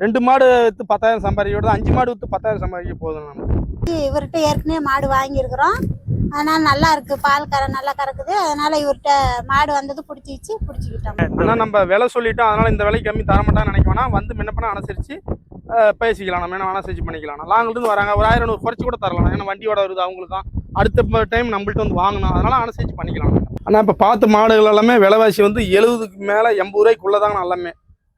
ரெண்டு மாடு வித்து பத்தாயிரம் சம்பாதிக்க அஞ்சு மாடு வித்து பத்தாயிரம் சம்பாதிக்க போதும் நம்ம. இவர்கிட்ட ஏற்கனவே மாடு வாங்கியிருக்கிறோம். அதனால நல்லா இருக்கு. பால் கற நல்லா கறக்குது. அதனால இவர்கிட்ட மாடு வந்தது பிடிச்சிச்சு பிடிச்சிக்கிட்டோம். ஆனால் நம்ம விலை சொல்லிட்டோம். அதனால இந்த விலை கம்மி தர மாட்டான்னு நினைக்க வேணாம். வந்து முன்ன அனுசரிச்சு அஹ், பேசிக்கலாம். நம்ம என்ன அனுசரிச்சு பண்ணிக்கலாம். லாங்கில இருந்து வராங்க. ஒரு ஆயிரம் நூறு குறைச்சி கூட தரலாம். ஏன்னா வண்டியோட வருது அவங்களுக்கு தான். அடுத்த டைம் நம்மள்ட்ட வந்து வாங்கணும். அதனால அனுசரிச்சு பண்ணிக்கலாம். ஆனால் இப்போ பார்த்த மாடுகள் எல்லாமே விலைவாசி வந்து எழுபதுக்கு மேலே எண்பது ரூபாய்க்குள்ள தாங்க எல்லாமே.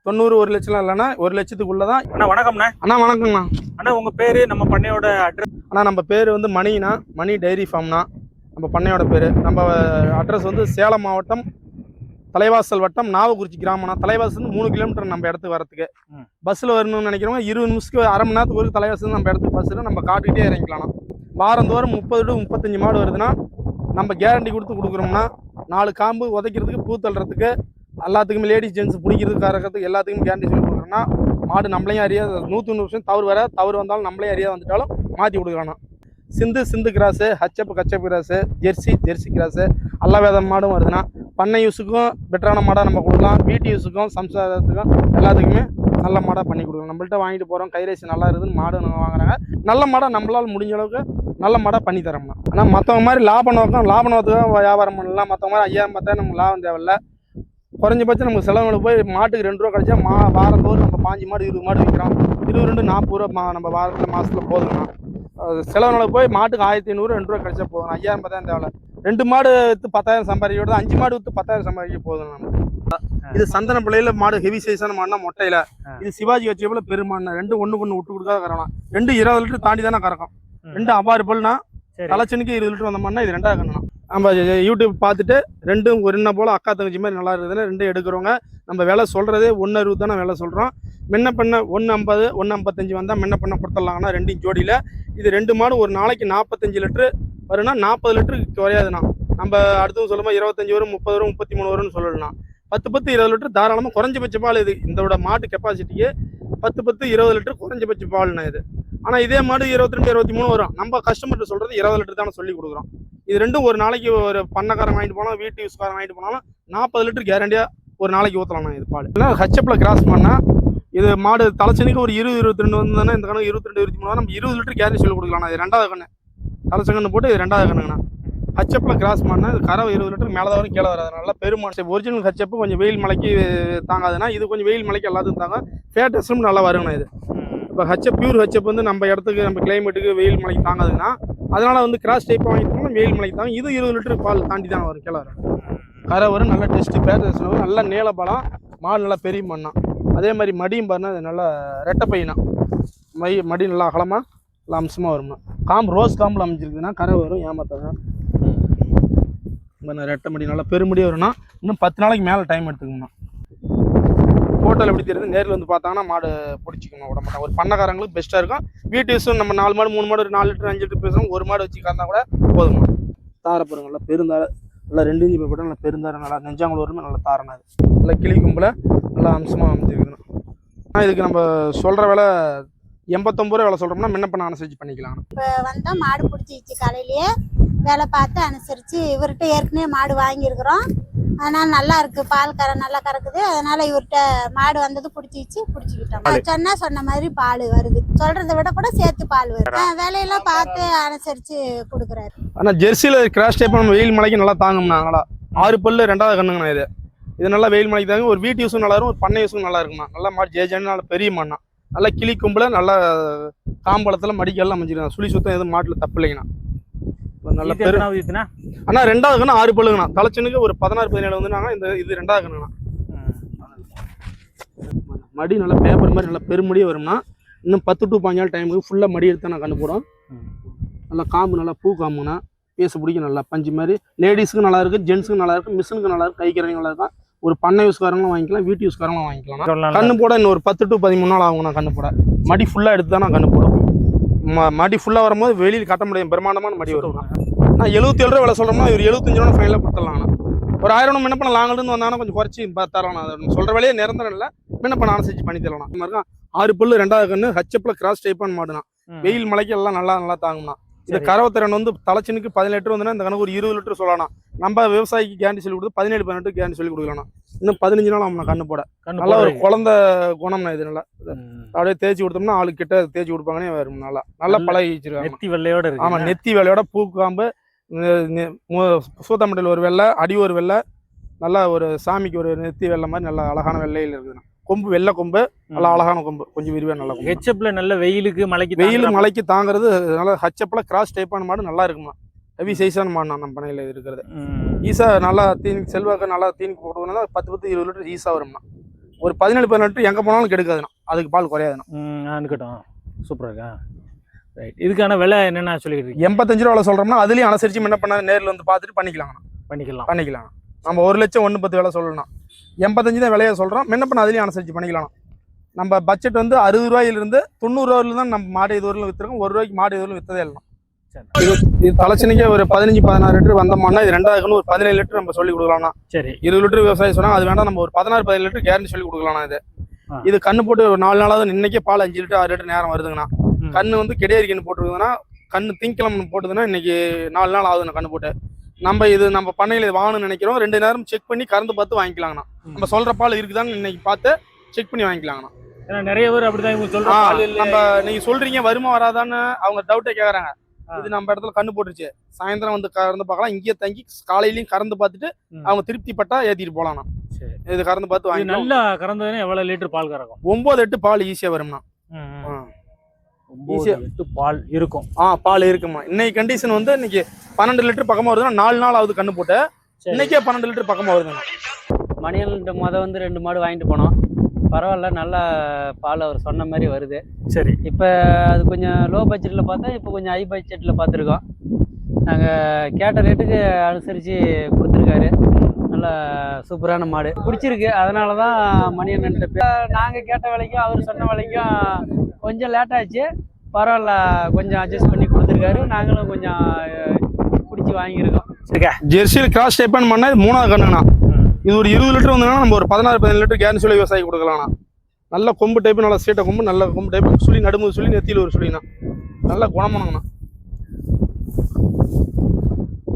தொண்ணூறு ஒரு லட்சம்லாம் இல்லைன்னா ஒரு லட்சத்துக்குள்ள தான் அண்ணா வணக்கம்ண்ணா. அண்ணா வணக்கங்கண்ணா அண்ணா உங்க பேரு நம்ம பண்ணையோட அட்ரஸ் அண்ணா நம்ம பேர் வந்து மணினா மணி டைரி ஃபார்ம்னா நம்ம பண்ணையோட பேர். நம்ம அட்ரஸ் வந்து சேலம் மாவட்டம் தலைவாசல் வட்டம் நாவக்குறிச்சி கிராமம்னா தலைவாசல் மூணு கிலோமீட்டர் நம்ம இடத்துக்கு வரத்துக்கு. பஸ்ஸில் வரணும்னு நினைக்கிறவங்க இருபது நிமிஷத்துக்கு அரை மணி நேரத்துக்கு ஒரு தலைவாசல் நம்ம இடத்துக்கு பஸ்ஸில் நம்ம காட்டுக்கிட்டே இறங்கிக்கலாம் வாரந்தோறும் முப்பது டு முப்பத்தஞ்சு மாடு வருதுன்னா நம்ம கேரண்டி கொடுத்து கொடுக்குறோம்னா நாலு காம்பு உதைக்கிறதுக்கு பூ தள்ளுறதுக்கு எல்லாத்துக்குமே லேடிஸ் ஜென்ட்ஸ் பிடிக்கிறதுக்கு கறக்கிறதுக்கு எல்லாத்துக்கும் கேரண்டி சொல்லி கொடுக்குறோம்னா மாடு நம்மளையும் அறியாத. நூற்றி நூறு வருஷம் தவறு வர தவறு வந்தாலும் நம்மளையும் அறியாத வந்துட்டாலும் மாற்றி கொடுக்கலாம் சிந்து சிந்து கிராஸு ஹச்சப்பு கச்சப்பு கிராஸு ஜெர்சி ஜெர்சி கிராஸு எல்லா வித மாடும் வருதுன்னா பண்ணை யூஸுக்கும் பெட்டரான மாடாக நம்ம கொடுக்கலாம். வீட்டு யூஸுக்கும் சம்சாரத்துக்கும் எல்லாத்துக்குமே நல்ல மாடாக பண்ணி கொடுக்கணும் நம்மள்ட்ட வாங்கிட்டு போகிறோம் கைரேசி நல்லா இருக்குதுன்னு மாடு நாங்கள் வாங்குறாங்க. நல்ல மாடாக நம்மளால் முடிஞ்ச அளவுக்கு நல்ல மாடாக பண்ணி தரோம்னா ஆனால் மற்றவங்க மாதிரி லாப நோக்கம் லாப நோக்கத்துக்கு வியாபாரம் பண்ணலாம். மற்றவங்க மாதிரி ஐயாயிரம் பார்த்தா நமக்கு லாபம் தேவையில்ல. குறைஞ்சபட்சம் நமக்கு செலவுகளுக்கு போய் மாட்டுக்கு ரெண்டு ரூபா கிடைச்சா மா வாரந்தோறும் நம்ம பாஞ்சு மாடு இருபது மாடு விற்கிறோம் இருபது ரெண்டு நாற்பது ரூபா மா நம்ம வாரத்தில் மாதத்தில் போதுங்கண்ணா செலவுகளுக்கு போய் மாட்டுக்கு ஆயிரத்தி ஐநூறு ரெண்டு ரூபா கிடைச்சா போதும். ஐயாயிரம் பத்தாயிரம் தேவையில்ல ரெண்டு மாடு வித்து பத்தாயிரம் சம்பாதிக்க விடுது அஞ்சு மாடு வித்து பத்தாயிரம் சம்பாதிக்க போதும் நம்ம. இது சந்தன பிள்ளையில மாடு ஹெவி சைஸான மாடுனா மொட்டையில இது சிவாஜி வச்சப்பல பெருமாடுனா ரெண்டு ஒண்ணுக்கு ஒண்ணு விட்டு கொடுக்காத கறலாம் ரெண்டு இருபது லிட்டர் தாண்டி தானே கறக்கும். ரெண்டு அபாறு பல்னா தலைச்சனுக்கு இருபது லிட்டர் வந்த மாதிரினா இது ரெண்டாவது கண்ணணும் நம்ம யூடியூப் பார்த்துட்டு ரெண்டும் ஒரு என்ன போல் அக்கா தங்கச்சி மாதிரி நல்லா இருக்குதுன்னு ரெண்டும் எடுக்கிறவங்க. நம்ம விலை சொல்கிறதே ஒன்று அறுபது தானே விலை சொல்கிறோம் முன்ன பண்ண ஒன்று ஐம்பது ஒன்று ஐம்பத்தஞ்சு வந்தால் முன்ன பண்ண கொடுத்துடலாங்கன்னா ரெண்டையும் ஜோடியில். இது ரெண்டு மாடு ஒரு நாளைக்கு நாற்பத்தஞ்சு லிட்டரு வரும்னா நாற்பது லிட்டருக்கு குறையாதுண்ணா. நம்ம அடுத்தவங்க சொல்லும்போது இருபத்தஞ்சி வரும் முப்பது வரும் முப்பத்தி மூணு வரும்னு சொல்லலாம் பத்து பத்து இருபது லிட்டர் தாராளமாக குறைஞ்சபட்ச பால் இது. இதோட மாட்டு கெப்பாசிட்டிக்கு பத்து பத்து இருபது லிட்டர் குறைஞ்சபட்ச பால்னா இது. ஆனால் இதே மாடு இருபத்தி ரெண்டு இருபத்தி மூணு வரும். நம்ம கஸ்டமர்கிட்ட சொல்கிறது இருபது லிட்டர் தானே சொல்லி கொடுக்குறோம். இது ரெண்டும் ஒரு நாளைக்கு ஒரு பண்ணக்காரன் வாங்கிட்டு போனாலும் வீட்டு யூஸ்காரன் வாங்கிட்டு போனாலும் நாற்பது லிட்டர் கேரண்டியாக ஒரு நாளைக்கு ஊற்றலாம் இது பால். இல்லை ஹச்சப்பில் கிராஸ் பண்ணால் இது மாடு தலைச்சனுக்கு ஒரு இருபது இருபத்தி ரெண்டு வந்ததுன்னா இந்த கணக்கு இருபத்தி ரெண்டு இருபத்தி மூணு நம்ம இருபது லிட்டர் கேரண்டி சொல்லி கொடுக்கலாம். இது ரெண்டாவது கண்ணு. தலைச்சங்கன்னு போட்டு இது ரெண்டாவது கண்ணுங்கண்ணா. ஹச்சப்பில் கிராஸ் பண்ணால் இது கரை இருபது லிட்டர் மேலே வரும் கீழே வராது. நல்லா பெருமாள் ஒரிஜினல் ஹச்சப்பு கொஞ்சம் வெயில் மலைக்கு தாங்காதுன்னா இது கொஞ்சம் வெயில் மலைக்கு எல்லாத்துக்கும் தாங்க ஃபேட்டஸும் நல்லா வருங்கண்ணா இது. இப்போ ஹச்சப் பியூர் ஹச்சப் வந்து நம்ம இடத்துக்கு நம்ம கிளைமேட்டுக்கு வெயில் மலைக்கு தாங்காதுன்னா அதனால வந்து கிராஸ் டைப் வாங்கிட்டு போனால் வெயில் மலைக்கு தாங்க இது இருபது லிட்டர் பால் தாண்டி தான் வரும் வரும் கரை வரும் நல்ல டெஸ்ட் ஃபேட்டஸ் வரும். நல்ல நீள பலம் மாடு நல்லா பெரிய மண்ணா. அதே மாதிரி மடியும் பாருன்னா அது நல்லா ரெட்டை பையனா. மை மடி நல்லா அகலமாக நல்லா அம்சமாக வரும்னா. காம்பு ரோஸ் காம்பில் அமைஞ்சிருக்குதுன்னா கரை வரும் ஏமாத்தாங்க ரெட்டை மடி நல்லா பெருமடி வரும்னா இன்னும் பத்து நாளைக்கு மேலே டைம் எடுத்துக்கணும்னா. ஃபோட்டோவில் எப்படி தெரியுது? நேரில் வந்து பார்த்தாங்கன்னா மாடு பிடிச்சிக்கணும் விட மாட்டாங்க. ஒரு பண்ணக்காரங்களுக்கு பெஸ்ட்டாக இருக்கும். வீட்டு யூஸும் நம்ம நாலு மாடு மூணு மாடு ஒரு நாலு லிட்டர் அஞ்சு லிட்டர் பேசுகிறோம் ஒரு மாடு வச்சு கறந்தா கூட போதுமா. தாரை நல்லா பெருந்தார நல்லா ரெண்டு இஞ்சி போய்ட்டு நல்லா பெருந்தார நல்லா நெஞ்சாங்குளம் நல்லா தாரணாது நல்லா கிளி கும்பல நல்லா அம்சமாக அமைச்சிருக்கணும் ஆனால் இதுக்கு நம்ம சொல்கிற வேலை எண்பத்தொம்பது ரூபா வேலை சொல்கிறோம்னா முன்ன பண்ண அனுசரிச்சு பண்ணிக்கலாம். இப்போ வந்தால் மாடு பிடிச்சிச்சு காலையிலேயே வேலை பார்த்து அனுசரித்து இவர்கிட்ட ஏற்கனவே மாடு வாங்கியிருக்கிறோம். அதனால நல்லா இருக்கு. பால் கற நல்லா கறக்குது. அதனால இவர்கிட்ட மாடு வந்தது பிடிச்சிச்சு பிடிச்சிக்கிட்டோம் சொன்னா சொன்ன மாதிரி பால் வருது. சொல்றதை விட கூட சேர்த்து பால் வருது. வேலையெல்லாம் பார்த்து அனுசரிச்சு கொடுக்குறாரு. ஆனால் ஜெர்சியில் கிராஷ் டைப் நம்ம வெயில் மலைக்கு நல்லா தாங்கும்ண்ணா. நல்லா ஆறு பல்லு ரெண்டாவது கண்ணுங்கண்ணா இது. இது நல்லா வெயில் மலைக்கு தாங்க ஒரு வீட்டு யூஸும் நல்லா இருக்கும் ஒரு பண்ணை யூஸும் நல்லா இருக்கும்ண்ணா. நல்லா மாடு ஜேஜன்னு நல்லா பெரிய மண்ணா நல்லா கிளி கும்பல நல்லா காம்பளத்தில் மடிக்கெல்லாம் அமைஞ்சிருக்கா சுழி சுத்தம் எதுவும் மாட்டில் தப்பு இல்லைங்கண்ணா. நல்ல பெரு. அண்ணா ரெண்டாவது கண்ணு ஆறு பல்லுங்கண்ணா தலைச்சனுக்கு ஒரு பதினாறு பதினேழு வந்துனாங்க இந்த இது ரெண்டாவது கண்ணுங்கண்ணா மடி நல்லா பேப்பர் மாதிரி நல்லா பெருமடியே வரும்னா இன்னும் பத்து டு பாஞ்சால் டைமுக்கு ஃபுல்லாக மடி எடுத்து நான் கண்ணு போடும். நல்லா காம்பு நல்லா பூ காம்புனா பேச பிடிக்கும் நல்லா பஞ்சு மாதிரி. லேடிஸுக்கு நல்லா இருக்கு ஜென்ஸுக்கு நல்லா இருக்கு மிஷினுக்கு நல்லா இருக்கு கைக்கிறவங்க நல்லா இருக்கும் ஒரு பண்ணை யூஸ்காரங்களும் வாங்கிக்கலாம் வீட்டு யூஸ்காரங்களும் வாங்கிக்கலாம் கண்ணு போட இன்னும் ஒரு பத்து டு பதிமூணு நாள் ஆகும் நான் கண்ணு போட. மடி ஃபுல்லாக எடுத்து தான் நான் கண்ணு போடும். ம மடி ஃபுல்லாக வரும்போது வெளியில் கட்ட முடியும் பிரம்மாண்டமான மடி வரும். நான் எழுபத்தி ஏழு ரூபா விலை சொல்கிறோம்னா இவர் எழுபத்தஞ்சு ரூபா ஃபைனலாக கொடுத்துடலாம் ஒரு ஆயிரம் முன்ன பண்ண லாங்கிலிருந்து வந்தாங்கன்னா கொஞ்சம் குறைச்சி தரலாம் அது சொல்கிற வேலையே நிரந்தரம் இல்லை. முன்ன பண்ண அனுசரிச்சு பண்ணி தரலாம். இந்த மாதிரி ஆறு புல்லு ரெண்டாவது கண்ணு ஹச்சப்பில் கிராஸ் டைப்பான மாடுனா. வெயில் மலைக்கு எல்லாம் நல்லா நல்லா இது சரி. கரவத்திறன் வந்து தலைச்சனுக்கு பதினெட்டு வந்துன்னா இந்த கணக்கு ஒரு இருபது லிட்டர் சொல்லலாம் நம்ம விவசாயிக்கு கேரண்டி சொல்லி கொடுத்து பதினேழு பதினெட்டு கேரண்டி சொல்லி கொடுக்கலாம் இன்னும் பதினஞ்சு நாள் அவனை கண்ணு போட. நல்லா ஒரு. குழந்தை குணம்னா இது நல்லா. அப்படியே தேய்ச்சி கொடுத்தோம்னா ஆளு கிட்ட தேய்ச்சி கொடுப்பாங்கன்னே வரும் நல்லா. நல்லா பழகி வச்சிருக்காங்க. நெத்தி வெள்ளையோட இருக்கு ஆமா நெத்தி வேலையோட பூக்காம்பு சூத்தமட்டில் ஒரு வெள்ளை அடி ஒரு வெள்ளை நல்லா ஒரு சாமிக்கு ஒரு நெத்தி வெள்ளை மாதிரி நல்லா அழகான வெள்ளையில் இருக்குதுண்ணா. கொம்பு வெள்ளை கொம்பு நல்லா அழகான கொம்பு. கொஞ்சம் விரிவா நல்ல ஹெச்எப்ல நல்ல வெயிலுக்கு மழைக்கு வெயில் மலைக்கு தாங்குறது நல்லா ஹச்சப்பில் கிராஸ் டைப்பான மாடு நல்லா இருக்குமா ஹெவி சைஸான மாடு நம்ம பண்ணையில் இருக்கிறது. ஈஸா நல்லா தீனி செல்வாக்கு நல்லா தீனி போட்டுக்கணும்னா பத்து பத்து இருபது லிட்டர் ஈஸா வரும்ண்ணா ஒரு பதினேழு பதினெட்டு எங்கே போனாலும் கெடுக்காதுண்ணா. அதுக்கு பால் குறையாதுண்ணா. இருக்கட்டும் சூப்பரா இருக்கா? ரைட் இதுக்கான விலை என்னென்ன சொல்லிட்டு இருக்கீங்க எண்பத்தஞ்சு ரூபா சொல்கிறோம்னா அதுலேயும் அனுசரிச்சு என்ன பண்ண நேரில் வந்து பார்த்துட்டு பண்ணிக்கலாங்கண்ணா. பண்ணிக்கலாம். பண்ணிக்கலாம். நம்ம ஒரு லட்சம் ஒன்று பத்து விலை சொல்லணும் எண்பத்தஞ்சு தான் விலையை சொல்கிறோம் முன்ன பண்ண அதுலேயும் அனுசரிச்சு பண்ணிக்கலாம் நம்ம பட்ஜெட் வந்து அறுபது ரூபாயிலிருந்து தொண்ணூறு ரூபாயில தான் நம்ம மாடு இது வரலும் விற்றுருக்கோம் ஒரு ரூபாய்க்கு மாடு இது விற்றதே இல்லை சரி. இது தலைச்சனிக்கே ஒரு பதினஞ்சு பதினாறு லிட்டர் வந்தோம்னா இது ரெண்டாவதுக்குன்னு ஒரு பதினேழு லிட்டர் நம்ம சொல்லி கொடுக்கலாம்னா. சரி. இருபது லிட்டர் விவசாயம் சொன்னா அது வேண்டாம் நம்ம ஒரு பதினாறு பதினேழு லிட்டர் கேரண்டி சொல்லி கொடுக்கலாம் இது. இது கண்ணு போட்டு ஒரு நாலு நாளாவது இன்னைக்கே பால் அஞ்சு லிட்டர் ஆறு லிட்டர் நேரம் வருதுங்கண்ணா. கண்ணு வந்து கிடையாது கண்ணு போட்டுருக்குதுன்னா கண்ணு திங்கிழமை போட்டுதுன்னா இன்னைக்கு நாலு நாள் ஆகுதுண்ணா கண்ணு போட்டு. நம்ம இது நம்ம பண்ணையில் வாங்கணும்னு நினைக்கிறோம். ரெண்டு நேரம் செக் பண்ணி கறந்து பார்த்து வாங்கிக்கலாங்கண்ணா. நம்ம சொல்ற பால் இருக்குதான்னு இன்னைக்கு பார்த்து செக் பண்ணி வாங்கிக்கலாங்கண்ணா. ஏன்னா நிறைய பேர் அப்படிதான் இவங்க நம்ம நீங்க சொல்றீங்க வருமா வராதான்னு அவங்க டவுட்டே கேக்குறாங்க. இது நம்ம இடத்துல கண்ணு போட்டுருச்சு. சாயந்தரம் வந்து கறந்து பார்க்கலாம். இங்கேயே தங்கி காலையிலயும் கறந்து பார்த்துட்டு. அவங்க திருப்தி பட்டா ஏத்திட்டு சரி. இது கறந்து பார்த்து வாங்கிக்கலாம். நல்லா கறந்ததுன்னா எவ்வளவு லிட்டர் பால் கறக்கும்? ஒன்பது எட்டு பால் ஈஸியா Easy-ஆ. லிட்டர் பால் இருக்கும். ஆ பால் இருக்குமா இன்னைக்கு கண்டிஷன் வந்து இன்னைக்கு பன்னெண்டு லிட்டர் பக்கமா வருதுன்னா நாலு நாள் ஆகுது கண்ணு போட்டு. இன்னைக்கே பன்னெண்டு லிட்டர் பக்கமா வருதுண்ணா. மணியன்ட்ட முத வந்து ரெண்டு மாடு வாங்கிட்டு போனோம். பரவாயில்ல நல்லா பால் அவர் சொன்ன மாதிரி வருது. சரி. இப்போ அது கொஞ்சம் லோ பட்ஜெட்டில் பார்த்தா இப்போ கொஞ்சம் ஹை பட்ஜெட்டில் பார்த்துருக்கோம். நாங்கள் கேட்ட ரேட்டுக்கு அனுசரித்து கொடுத்துருக்காரு. நல்ல சூப்பரான மாடு. பிடிச்சிருக்கு. அதனால தான் மணியன்ட்ட நாங்கள் கேட்ட விலைக்கும் அவர் சொன்ன விலைக்கும் கொஞ்சம் லேட் ஆச்சு. பரவாயில்ல கொஞ்சம் அட்ஜஸ்ட் பண்ணி கொடுத்துருக்காரு. நாங்களும் கொஞ்சம் பிடிச்சி வாங்கியிருக்கோம். ஜெர்சியில் கிராஸ் டைப்பான் பண்ணா இது மூணாவது கண்ணுங்கண்ணா ம். இது ஒரு இருபது லிட்டர் வந்ததுன்னா நம்ம ஒரு பதினாறு பதினேழு லிட்டர் கேரண்டி சொல்லி விவசாயி கொடுக்கலாம்ண்ணா. நல்ல கொம்பு டைப் நல்ல சீட்டை கொம்பு நல்ல கொம்பு டைப் சுழி நடுமுது சுழி நெத்தியில் ஒரு சுழிண்ணா. நல்ல குணமானங்கண்ணா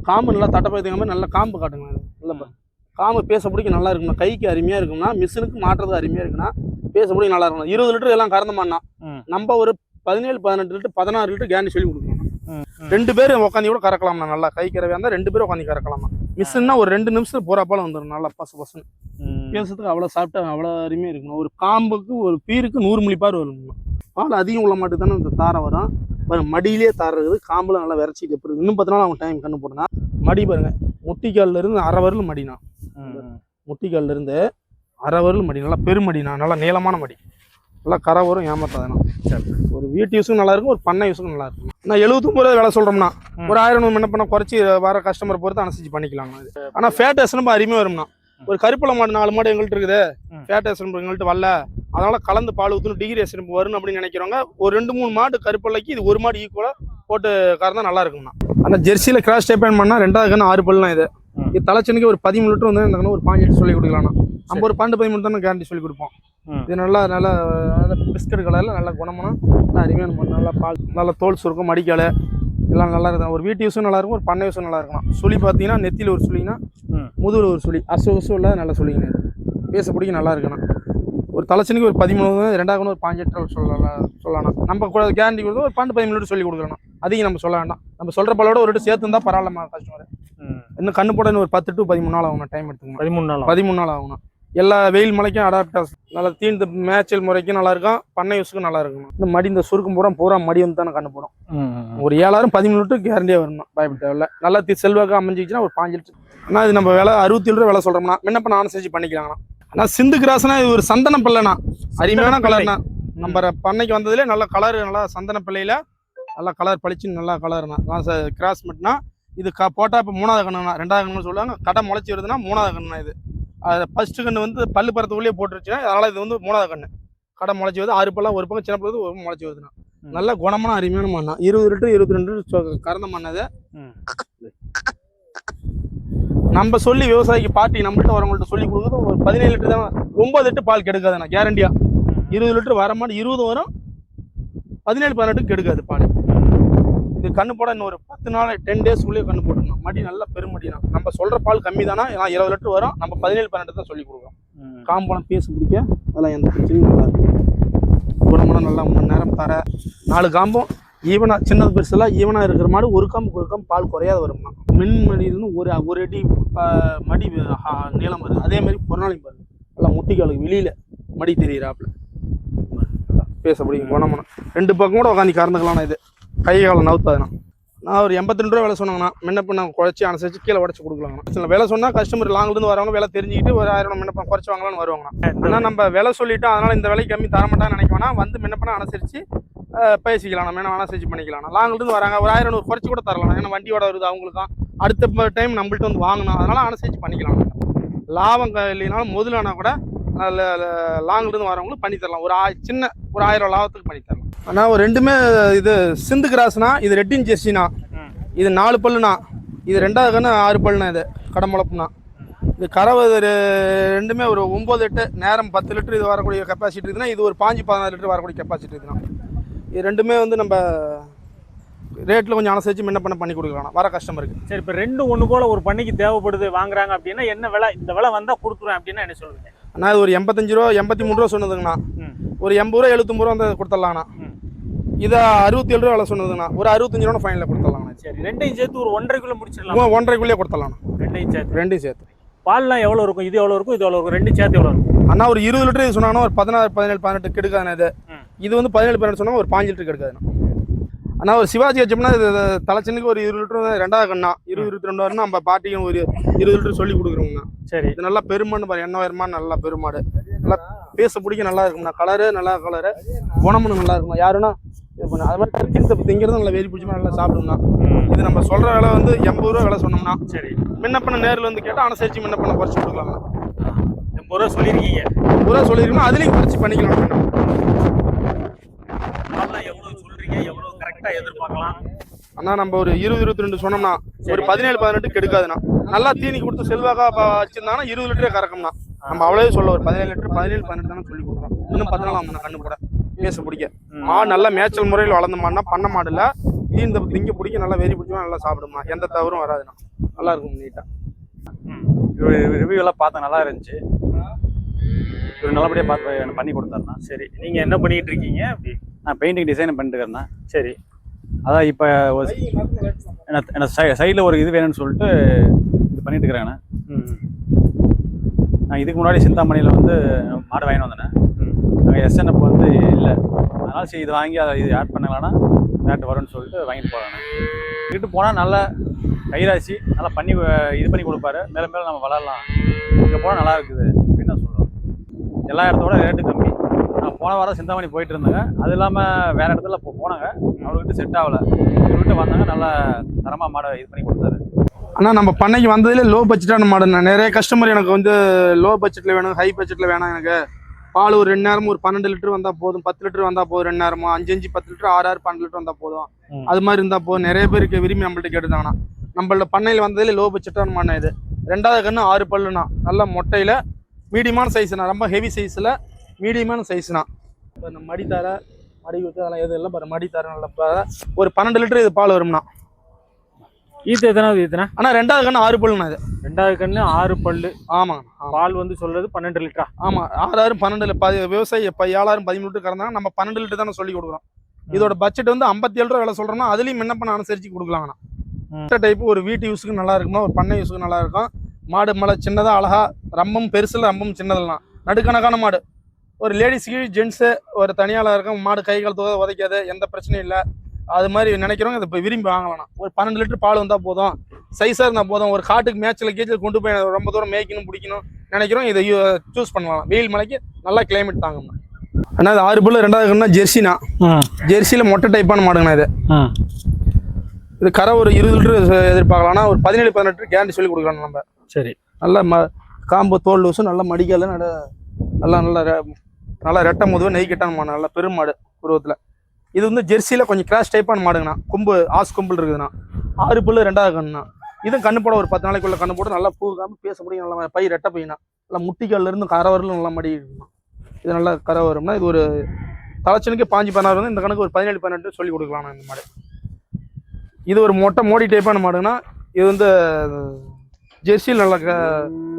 காம்பு நல்லா தட்டை பார்த்துக்க மாதிரி நல்ல காம்பு காட்டுங்க இது. நல்ல பா- காம்பு பேச பிடிக்க நல்லா இருக்கும்ண்ணா கைக்கு அருமையாக இருக்கும்னா மிஷினுக்கு மாட்டுறது அருமையாக இருக்குன்னா பேச பிடிக்க நல்லா இருக்கும் இருபது லிட்டர் எல்லாம் கறந்தமாண்ணா. நம்ம ஒரு பதினேழு பதினெட்டு லிட்டர் பதினாறு லிட்டர் கேரண்டி சொல்லி கொடுக்கணும். ரெண்டு பேரும் உட்காந்து கூட கறக்கலாம்ண்ணா. நல்லா கை கறவையாக இருந்தால் ரெண்டு பேரும் உட்காந்து கறக்கலாமா மிஷின்னா ஒரு ரெண்டு நிமிஷம் போகிறப்பால வந்துடும் நல்லா பசு ம். பேசுறதுக்கு அவ்வளோ சாப்பிட்டா அவ்வளோ அருமையாக இருக்கணும் ஒரு காம்புக்கு ஒரு பீருக்கு நூறு மில்லிப்பார் வரும் பால் அதிகம் உள்ள மாட்டு தானே இந்த தாரை வரும். பாருங்க மடியிலே தாரை இருக்குது. காம்பில் நல்லா விரைச்சிட்டு எப்படி இன்னும் பத்து நாள் அவங்க டைம் கண்ணு போடுனா. மடி பாருங்க. முட்டிக்கால்ல இருந்து அரை வரல் மடினா. முட்டிக்கால்ல இருந்து அரை வரல் மடி. நல்லா பெருமடினா நல்லா நீளமான மடி. நல்லா கரை வரும் ஏமாத்தாதுண்ணா சரி. ஒரு வீட்டு யூஸுக்கும் நல்லா இருக்கும் ஒரு பண்ணை யூஸுக்கும் நல்லா இருக்கும் நான் எழுபத்தொம்பது ரூபா வேலை சொல்கிறோம்னா. ஒரு ஆயிரம் நூறு என்ன பண்ண குறைச்சி வர கஸ்டமர் பொறுத்து அனுசரிச்சு பண்ணிக்கலாம் இது ஆனால் ஃபேட் எசனம்பு அருமையாக வரும்னா ஒரு கருப்பில மாடு நாலு மாடு எங்கள்கிட்ட இருக்குது. ஃபேட் எசனம்பு எங்கள்கிட்ட வரல அதனால கலந்து பால் ஊற்றணும் டிகிரி எசனம்பு வரும் அப்படின்னு நினைக்கிறவங்க ஒரு ரெண்டு மூணு மாடு கருப்பிள்ளைக்கு இது ஒரு மாடு ஈக்குவலாக போட்டு கறந்தா நல்லா இருக்கும்ண்ணா ஆனால் ஜெர்சியில் கிராஸ் டைப் பண்ணால் ரெண்டாவது கண்ணு ஆறு பல்லாம் இது. இது தலைச்சனுக்கு ஒரு பதிமூணு லிட்டர் வந்து ஒரு பாஞ்சு லிட்டர் சொல்லி கொடுக்கலாம்ண்ணா நம்ம ஒரு பன்னெண்டு பதிமூணு தானே கேரண்டி சொல்லி கொடுப்போம். இது நல்லா நல்லா பிஸ்கட் கலரில் நல்ல குணமான நல்லா அருமையான மாடு. நல்லா பால் நல்லா தோல் சுருக்கம் மடிக்கால் எல்லாம் நல்லா இருக்கும். ஒரு வீட்டு யூஸும் நல்லா இருக்கும் ஒரு பண்ணை யூஸும் நல்லா இருக்கும் சுழி பார்த்தீங்கன்னா நெத்தியில் ஒரு சுழினா ம். முதுகில் ஒரு சுழி. அசு உசு இல்லாத நல்ல சுழிங்க பேச பிடிக்க நல்லா இருக்கணும் ஒரு தலைச்சனுக்கு ஒரு பதிமூணு ரெண்டாவது ஒரு பாஞ்சு லிட்டர் சொல்லலாம் சொல்லலாம் நம்ம கூட கேரண்டி கொடுத்து ஒரு பன்னெண்டு பதிமூணு லிட்டர் சொல்லி கொடுக்கலாம். அதிகம் நம்ம சொல்ல வேண்டாம். நம்ம சொல்கிற பாலோட ஒரு லிட்டர் சேர்த்து இருந்தால் பரவாயில்லமா கஸ்டமர். இன்னும் கண்ணு போட ஒரு பத்து டு பதிமூணு நாள் ஆகும் டைம் எடுத்துக்கணும் பதிமூணு நாள் ஆகும். பதிமூணு நாள் ஆகணும் எல்லா வெயில் மலைக்கும் அடாப்டர்ஸ் நல்லா தீண்டு மேய்ச்சல் முறைக்கும் நல்லா இருக்கும் பண்ணை யூஸுக்கும் நல்லா இருக்கும் இந்த மடி இந்த சுருக்கம் பூரா பூரா மடி வந்து தானே கண்ணு போடும். ம், ம், ம். ஒரு ஏழாயிரம் பதிமூணு கேரண்டியாக வரணும். பயப்பட தேவையில்ல. நல்லா தி செல்வாக்கு அமைஞ்சிச்சுன்னா ஒரு பாஞ்சு லிட்டர். ஆனால் இது நம்ம விலை அறுபத்தி ஏழு ரூபா விலை சொல்கிறோம்னா என்ன பண்ண அனுசரிச்சு பண்ணிக்கலாங்கண்ணா. ஆனால் சிந்து கிராஸ்னா இது ஒரு சந்தன பிள்ளைண்ணா. அருமையான கலர்னா நம்ம பண்ணைக்கு வந்ததுலேயே நல்ல கலர் நல்லா சந்தன பிள்ளையில நல்லா கலர் பளிச்சுன்னு நல்லா கலர்னா கிராஸ் மட்டும்னா இது க போட்டால் இப்போ மூணாவது கண்ணுண்ணா ரெண்டாவது கண்ணு சொல்லுவாங்க. கடை முளைச்சி வருதுன்னா மூணாவது கண்ணுண்ணா இது. அது ஃபர்ஸ்ட் கண்ணு வந்து பல்லு பறத்துக்குள்ளேயே போட்டுருச்சுன்னா அதனால இது வந்து மூணாவது கண்ணு. கடை முளைச்சி வருது. ஆறு பல்லாம் ஒரு பக்கம் சின்ன பல்லு ஒரு முளைச்சி வருதுண்ணா. நல்ல குணமான அருமையான மண்ணா. இருபது லிட்டர் இருபத்தி ரெண்டு லிட்டர் கறந்த மண் அது. ம். நம்ம சொல்லி விவசாயிக்கு பார்ட்டி நம்மள்ட்ட வரவங்கள்ட்ட சொல்லி கொடுக்குறது ஒரு பதினேழு லிட்டர் தான். ஒன்பது லிட்டர் பால் கெடுக்காதுண்ணா கேரண்டியா இருபது லிட்டர் வர மாட்டேன். இருபது வரும் பதினேழு பதினெட்டு கெடுக்காது பால். இது கண்ணு போட இன்னும் ஒரு பத்து நாள் டென் டேஸ் உள்ளே கண்ணு போட்டுருணும் மடி நல்ல பெருமடினா நம்ம சொல்ற பால் கம்மி தானா ஏன்னா இருபது லிட்டர் வரும். நம்ம பதினேழு பதினெட்டு தான் சொல்லி கொடுக்குறோம். காம்பளம் பேச பிடிக்க அதெல்லாம் எந்த பிரச்சனையும் நல்லா இருக்கும் குணமெல்லாம் நல்லா மூணு நேரம் தர. நாலு காம்பும் ஈவனாக சின்னது பெருசெல்லாம் ஈவனாக இருக்கிற மாடு ஒரு காம்பு ஒரு காம்பு பால் குறையாத வரும்னா மின் மடியிலிருந்து ஒரு ஒரு அடி மடி நீளம் வருது. அதே மாதிரி பொருளாளி பாருங்க. நல்லா முட்டிக்காலுக்கு வெளியில் மடி தெரியுறாப்புல. பேச பிடிக்கும் குணமனம் ரெண்டு பக்கம் கூட உட்காந்து கறந்துக்கலாம் இது. கை காலம் நவுத்தாதுண்ணா. நான் ஒரு எண்பத்தி ரெண்டு ரூபா வேலை சொன்னாங்கண்ணா. முன்ன நான் குறைச்சி அனுசரிச்சு கீழே உடச்சி கொடுக்கலாங்கண்ணா. சில விலை சொன்னால் கஸ்டமர் லாங்லேருந்து வரவங்க வேலை தெரிஞ்சுக்கிட்டு ஒரு ஆயிரம் முன்ன குறைச்சி வாங்கலாம்னு வருவாங்கண்ணா. ஆனால் நம்ம விலை சொல்லிட்டோம். அதனால் இந்த விலைக்கு கம்மி தர மாட்டான்னு நினைக்க வேணாம். வந்து முன்ன அனுசரிச்சு பேசிக்கலாம் நம்ம என்ன அனுசரிச்சு பண்ணிக்கலாம் லாங்லேருந்து வராங்க. ஒரு ஆயிரம் நூறு குறைச்சி கூட தரலாம் ஏன்னா வண்டியோட வருது அவங்களுக்கு தான். அடுத்த டைம் நம்மள்ட்ட வந்து வாங்கணும். அதனால அனுசரிச்சு பண்ணிக்கலாம் லாபம் இல்லைனாலும் முதலானா கூட லாங்கிலேருந்து வரவங்களுக்கு பண்ணி தரலாம். ஒரு சின்ன ஒரு ஆயிரம் லாபத்துக்கு பண்ணி தரலாம். ஆனால் ஒரு ரெண்டுமே இது சிந்து கிராஸ்னா இது ரெட்டின் ஜெர்சினா. இது நாலு பல்லுனா. இது ரெண்டாவது கண்ணு ஆறு பல்லுனா இது கடமுளப்புனா இது கறவை ரெண்டுமே ஒரு ஒம்பது எட்டு நேரம் பத்து லிட்டர் இது வரக்கூடிய கெப்பாசிட்டி இருக்குதுன்னா இது ஒரு பாஞ்சு பதினாறு லிட்டர் வரக்கூடிய கெப்பாசிட்டி இருக்குதுண்ணா. இது ரெண்டுமே வந்து நம்ம ரேட்டில் கொஞ்சம் அனுசரித்து முன்ன பண்ண பண்ணி கொடுக்கலாம் வர கஸ்டமருக்கு சரி இப்போ ரெண்டு ஒன்று போல ஒரு பண்ணைக்கு தேவைப்படுது வாங்குறாங்க அப்படின்னா என்ன விலை? இந்த விலை வந்தால் கொடுத்துருவேன் அப்படின்னா என்ன சொல்லுங்க ஆனால் இது ஒரு எண்பத்தஞ்சு ரூபா எண்பத்தி மூணு ரூபா சொன்னதுங்கண்ணா. ஒரு எண்பது ரூபா எழுபத்தொம்பது ரூபா வந்து கொடுத்துடலாண்ணா ம். இதை அறுபத்தி ஏழு ரூபா விலை சொன்னதுங்கண்ணா ஒரு அறுபத்தஞ்சு ரூபா ஃபைனலில் கொடுத்துடலாங்கண்ணா சரி ரெண்டையும் சேர்த்து ஒரு ஒன்றரைக்குள்ள முடிச்சிடலாம்? ஒன்றரைக்குள்ளேயே கொடுத்துடலாண்ணா ரெண்டையும் சேர்த்து. ரெண்டையும் சேர்த்து. பால்லாம் எவ்வளோ இருக்கும்? இது எவ்வளோ இருக்கும்? இது எவ்வளோ இருக்கும்? ரெண்டும் சேர்த்து எவ்வளோ இருக்கும்? அண்ணா ஒரு இருபது லிட்டர் சொன்னாங்கன்னா ஒரு பதினாறு பதினேழு பதினெட்டு கெடுக்காதுண்ணா இது. இது வந்து பதினேழு பதினெட்டு சொன்னா ஒரு பாஞ்சு லிட்டர் கெடுக்காதுண்ணா. அண்ணா ஒரு சிவாஜி வச்சோம்னா தலைச்சனுக்கு ஒரு இருபது லிட்டர் ரெண்டாவது கண்ணா. இருபது இருபத்தி ரெண்டு வரணும் நம்ம பாட்டிக்கு ஒரு இருபது லிட்டர் சொல்லி கொடுக்குறோங்கண்ணா சரி. இது நல்லா பெருமான்னு பாரு எண்ணெய் வருமா நல்லா பெருமாடு நல்லா பேச பிடிக்க நல்லா இருக்கும்ண்ணா. கலரு நல்லா கலரு குணமும் நல்லா இருக்கும்ண்ணா. யாருன்னா அது மாதிரி திங்ஸ் திங்கிறது நல்லா வெறி பிடிச்சமா நல்லா சாப்பிடும்ண்ணா. இது நம்ம சொல்ற விலை வந்து எண்பது ரூபா விலை சொன்னோம்னா சரி. முன்ன பண்ண நேரில் வந்து கேட்டால் அனுசரிச்சு முன்ன பண்ண குறைச்சி கொடுக்கலாம்ண்ணா. எண்பது ரூபா சொல்லியிருக்கீங்க ஒரு ரூபா சொல்லியிருக்கோம் அதுலேயும் குறைச்சி பண்ணிக்கலாம். பால்லாம் எவ்வளோ சொல்றீங்க? எவ்வளோ கரெக்டாக எதிர்பார்க்கலாம்? அண்ணா நம்ம ஒரு இருபது இருபத்தி ரெண்டு சொன்னோம்னா ஒரு பதினேழு பதினெட்டு கெடுக்காதுண்ணா. நல்லா தீனி கொடுத்து செல்வாக்கா வச்சிருந்தாங்கன்னா இருபது லிட்டரே கறக்கும்ண்ணா. நம்ம அவ்வளோ சொல்ல ஒரு பதினேழு லிட்டர் பதினேழு பதினெட்டு தானே சொல்லி கொடுக்குறோம். இன்னும் பத்து நாள் ஆகும்ண்ணா கண்ணு போட பேச பிடிக்க. மாடு நல்லா மேய்ச்சல் முறையில் வளர்ந்த மாடுனா பண்ண மாடுல தீந்த திங்க பிடிக்க நல்லா வெறி பிடிச்சமா நல்லா சாப்பிடுமா? எந்த தவறும் வராதுண்ணா. நல்லா இருக்கும் நீட்டாக ரிவ்யூ எல்லாம் பார்த்தேன் நல்லா இருந்துச்சு. இவர் நல்லபடியாக பார்த்து எனக்கு பண்ணி கொடுத்தாருண்ணா. சரி நீங்கள் என்ன பண்ணிட்டு இருக்கீங்க? அப்படி. நான் பெயிண்டிங் டிசைன் பண்ணிட்டு சரி. அதான் இப்போ ஒரு எனக்கு சைடில் ஒரு இது வேணும்னு சொல்லிட்டு இது பண்ணிட்டு இருக்கிறேங்கண்ணா ம். நான் இதுக்கு முன்னாடி சிந்தாமணியில் வந்து மாடு வாங்கிட்டு வந்தேன். அங்கே எஸ்என்எஃப் வந்து இல்லை. அதனால சரி இது வாங்கி அதை இது ஆட் பண்ணலான்னா ரேட்டு வரும்னு சொல்லிட்டு வாங்கிட்டு போகிறேன் வீட்டு போனால் நல்லா கைராசி நல்லா பண்ணி இது பண்ணி கொடுப்பாரு. மேலே மேலே நம்ம வளரலாம். இங்கே போனால் நல்லா இருக்குது அப்படின்னு நான் சொல்கிறோம் எல்லா இடத்தோட ரேட்டு கம்மி. நான் போன வாரம் சிந்தாமணி போயிட்டு இருந்தேங்க. அது இல்லாமல் வேறு இடத்துல இப்போ போனாங்க. அவர்கிட்ட செட் ஆகலை. இவர்கிட்ட வந்தாங்க நல்லா தரமாக மாடை இது பண்ணி கொடுத்தாரு. அண்ணா நம்ம பண்ணைக்கு வந்ததுல லோ பட்ஜெட்டான மாடுண்ணா நிறைய கஸ்டமர் எனக்கு வந்து லோ பட்ஜெட்டில் வேணும் ஹை பட்ஜெட்டில் வேணாம் எனக்கு. பால் ஒரு ரெண்டு நேரமும் ஒரு பன்னெண்டு லிட்டர் வந்தால் போதும். பத்து லிட்டர் வந்தால் போதும் ரெண்டு நேரமும். அஞ்சு அஞ்சு பத்து லிட்டர் ஆறு ஆறு பன்னெண்டு லிட்டர் வந்தால் போதும். அது மாதிரி இருந்தால் போதும். நிறைய பேருக்கு விரும்பி நம்மள்ட்ட கேட்டுதாங்கண்ணா நம்மள்ட்ட பண்ணையில் வந்ததுல லோ பட்ஜெட்டான மாடுண்ணா இது. ரெண்டாவது கன்று ஆறு பல்லுண்ணா. நல்ல மொட்டையில் மீடியமான சைஸ்ண்ணா ரொம்ப ஹெவி சைஸில் மீடியமான சைஸ்ண்ணா இப்போ இந்த மடி தர மடி ஊற்று அதெல்லாம் எதுவும் இல்லை. பாரு மடி தர நல்ல. ஒரு பன்னெண்டு லிட்டர் இது பால் வரும்ண்ணா. ஈத்து எத்தனாவது ஈத்துனா ஆனால் ரெண்டாவது கன்று ஆறு பல்லுண்ணா இது. ரெண்டாவது கண்ணு ஆறு பல்லு. ஆமாங்க பால் வந்து சொல்றது பன்னெண்டு லிட்டரா? ஆமா ஆறாயிரம் பன்னெண்டுல பதி விவசாயி இப்போ ஏழாயிரம் பதிமூணு லிட்டர் கறந்தாங்க நம்ம பன்னெண்டு லிட்டர் தானே சொல்லி கொடுக்குறோம். இதோட பட்ஜெட் வந்து ஐம்பத்தி ஏழு ரூபா விலை சொல்றோம்னா அதுலயும் என்ன பண்ண அனுசரிச்சு கொடுக்கலாங்கண்ணா. ம். இந்த டைப் ஒரு வீட்டு யூஸுக்கு நல்லா இருக்குமா ஒரு பண்ணை யூஸுக்கு நல்லா இருக்கும் மாடு மலை சின்னதா அழகா ரம்பம் பெருசுல ரம்பம் சின்னதுலாம். நடுக்கணக்கான மாடு. ஒரு லேடிஸுக்கு ஜென்ஸு ஒரு தனியாளா இருக்கும் மாடு கை கால் உதைக்காது எந்த பிரச்சனையும் இல்லை. அது மாதிரி நினைக்கிறவங்க இதை விரும்பி வாங்கலாம். ஒரு பன்னெண்டு லிட்டர் பால் வந்தால் போதும். சைஸாக இருந்தால் போதும். ஒரு காட்டுக்கு மேட்ச்சில் கீச்சில் கொண்டு போய் ரொம்ப தூரம் மேய்க்கணும் பிடிக்கணும் நினைக்கிறோம் இதை சூஸ் பண்ணலாம். வெயில் மலைக்கு நல்லா கிளைமேட் தாங்கம்மா. அண்ணா இது ஆறு புல்லு ரெண்டாவது கண்ணா ஜெர்சினா. ஜெர்சியில் மொட்டை டைப்பான மாடுங்கண்ணா இது. இது கரை ஒரு இருபது லிட்டர் எதிர்பார்க்கலாம்னா ஒரு பதினேழு பதினெட்டு கேரண்டி சொல்லி கொடுக்கலாம் நம்ம. சரி. நல்லா ம காம்பு தோல் லூசும் நல்லா மடிக்கல நல்லா நல்லா ரெ- நல்லா ரெட்டை முதுவை நெய்க்கிட்டான மாடு. நல்லா பெரும் மாடு உருவத்தில். இது வந்து ஜெர்சியில் கொஞ்சம் கிராஷ் டைப்பான மாடுங்கண்ணா. கொம்பு ஆஸ் கொம்புல இருக்குதுண்ணா. ஆறு புல்லு ரெண்டாவது கண்ணுண்ணா. இதுவும் கண்ணு போட ஒரு பத்து நாளைக்குள்ள கண்ணு போட்டு நல்லா பூ பேச முடியும். நல்லா பை ரெட்டை பையனா நல்லா முட்டிக்கால்ல இருந்து கரை வரலும் நல்லா மடி இருக்குண்ணா இது நல்லா கரை வரும்னா இது ஒரு தலைச்சனுக்கு பாஞ்சு பதினாறு வந்து இந்த கணக்கு ஒரு பதினேழு பதினெட்டு சொல்லி கொடுக்கலாம்ண்ணா இந்த மாடு. இது ஒரு மொட்டை மோடி டைப்பான மாடுங்கன்னா இது வந்து ஜெர்சியில் நல்லா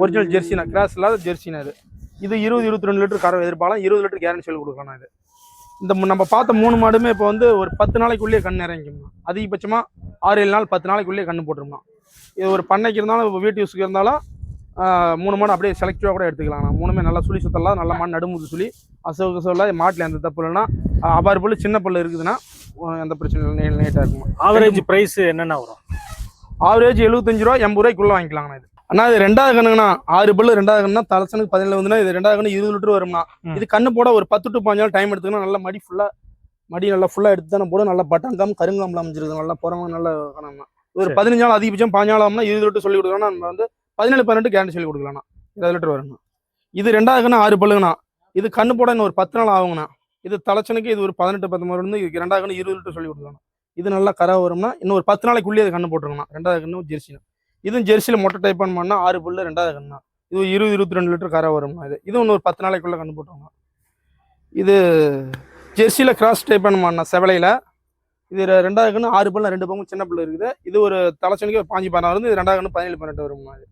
ஒரிஜினல் ஜெர்சினா கிராஸ் இல்லாத ஜெர்சினா இது. இது இருபது இருபத்தி ரெண்டு லிட்டர் கரை எதிர்பாலும் இருபது லிட்டர் கேரண்டி சொல்லி கொடுக்கலாம் இது. இந்த நம்ம பார்த்த மூணு மாடுமே இப்போ வந்து ஒரு பத்து நாளைக்குள்ளேயே கண் இறங்கிக்கணும் அதிகபட்சமாக ஆறு ஏழு நாள் பத்து நாளைக்குள்ளேயே கண்ணு போட்டுருந்தோம் இது ஒரு பண்ணைக்கு இருந்தாலும் இப்போ வீட்டு யூஸுக்கு இருந்தாலும் மூணு மாடு அப்படியே செலக்டிவாக கூட எடுத்துக்கலாம். நான் மூணுமே நல்லா சுழி சுத்தலாம். நல்ல மாடு நடுமுது சுழி அசோக சொல்ல மாட்டில் எந்த தப்பு இல்லைன்னா அபாறு பல்லு சின்ன பல்லு இருக்குதுன்னா எந்த பிரச்சனையும் இல்லை நீட்டாக இருக்குமா ஆவரேஜ் பிரைஸ் என்னென்ன வரும்? ஆவரேஜ் எழுபத்தஞ்சு ரூபா எண்பது ரூபாய்க்குள்ள வாங்கிக்கலாங்கண்ணா இது. அண்ணா இது ரெண்டாவது கண்ணுங்கண்ணா. ஆறு பல்லு ரெண்டாவது கண்ணுனா தலைச்சனுக்கு பதினேழு வந்துன்னா இது ரெண்டாவது கண்ணு இருபது லிட்டர் வரும்ண்ணா. ம். இது கண்ணு போட ஒரு பத்து டு பாஞ்சு நாள் டைம் எடுத்துக்கணும். நல்லா மடி ஃபுல்லாக மடி நல்லா ஃபுல்லாக எடுத்து தானே போட நல்லா பட்டன் காம் கருங்காமல் அமைஞ்சிருக்கு நல்லா புறவங்க நல்லா காணாம ஒரு சரி. பதினஞ்சு நாள் அதிகபட்சம் பாஞ்சு நாள் ஆகும்னா இருபது லிட்டர் சொல்லி கொடுக்கணும் நம்ம வந்து பதினேழு பதினெட்டு கேரண்டி சொல்லி கொடுக்கலாம்ண்ணா. இருபது லிட்டர் வருங்கண்ணா இது ரெண்டாவது கண்ணு ஆறு பல்லுங்கண்ணா. இது கண்ணு போட இன்னும் ஒரு பத்து நாள் ஆகுங்கண்ணா. இது தலைச்சனுக்கு இது ஒரு பதினெட்டு பத்தொம்பது இதுக்கு ரெண்டாவது கண்ணு இருபது லிட்டர் சொல்லி கொடுக்கலாம் இது நல்லா கரை வரும்னா இன்னும் ஒரு பத்து நாளைக்குள்ளேயே அது கண்ணு போட்டுருங்கண்ணா. ரெண்டாவது கண்ணு ஜெர்சி இதுவும் ஜெர்சியில் மொட்டை டைப் பண்ணா ஆறு புல்லு ரெண்டாவது கண்ணா. இது இருபது இருபத்தி ரெண்டு லிட்டர் கரை வரும்ண்ணா இது இது ஒன்று ஒரு பத்து நாளைக்குள்ளே கண்டு போட்டுருங்க இது ஜெர்சியில் கிராஸ் டைப் பண்ணுமாண்ணா செவலையில். இது ரெண்டாவது கண்ணு ஆறு பல்லு ரெண்டு பங்கும் சின்ன பிள்ளை இருக்குது. இது ஒரு தலைச்சனுக்கு ஒரு பாஞ்சு பதினாறு இருந்து இது ரெண்டாவது கண்ணு பதினேழு பன்னெண்டு வரும்ண்ணா இது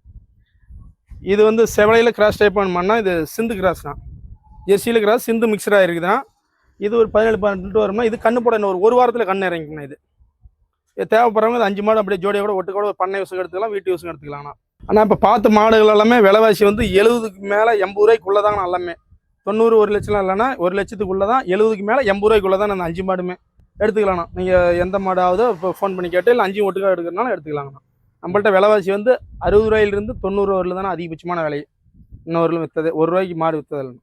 இது வந்து செவலையில் கிராஸ் டைப் பண்ணா இது சிந்து கிராஸ் தான். ஜெர்சியில் கிராஸ் சிந்து மிக்சராக இருக்குதுன்னா இது ஒரு பதினேழு பன்னெண்டு வரும்னா இது கண்ணு போட இன்னும் ஒரு வாரத்தில் கண் இறங்கிக்கணும் இது. தேவைப்படுறவங்க இது அஞ்சு மாடு அப்படியே ஜோடியாக கூட ஒட்டு கூட ஒரு பண்ணை யூஸுக்கு எடுத்துக்கலாம் வீட்டு யூஸுக்கு எடுத்துக்கலாம் ஆனால் இப்போ பார்த்த மாடுகள் எல்லாமே விலைவாசி வந்து எழுபதுக்கு மேலே எண்பது ரூபாய்க்குள்ளே தாங்க எல்லாமே. தொண்ணூறு ஒரு லட்சம்லாம் இல்லைன்னா ஒரு லட்சத்துக்குள்ளே தான் எழுபதுக்கு மேலே எண்பது ரூபாய்க்குள்ளே தான் அந்த அஞ்சு மாடுமே. எடுத்துக்கலாம்ண்ணா. நீங்கள் எந்த மாடு ஆகுதோ இப்போ ஃபோன் பண்ணி கேட்டு இல்லை அஞ்சு ஒட்டுக்காக எடுக்கிறனால எடுத்துக்கலாங்கண்ணா. நம்மள்ட்ட விலைவாசி வந்து அறுபது ரூபாயிலிருந்து தொண்ணூறு ரூபாயில தானே அதிகபட்சமான விலை. இன்னொரு விற்றது ஒரு ரூபாய்க்கு மாடு விற்றதில்லை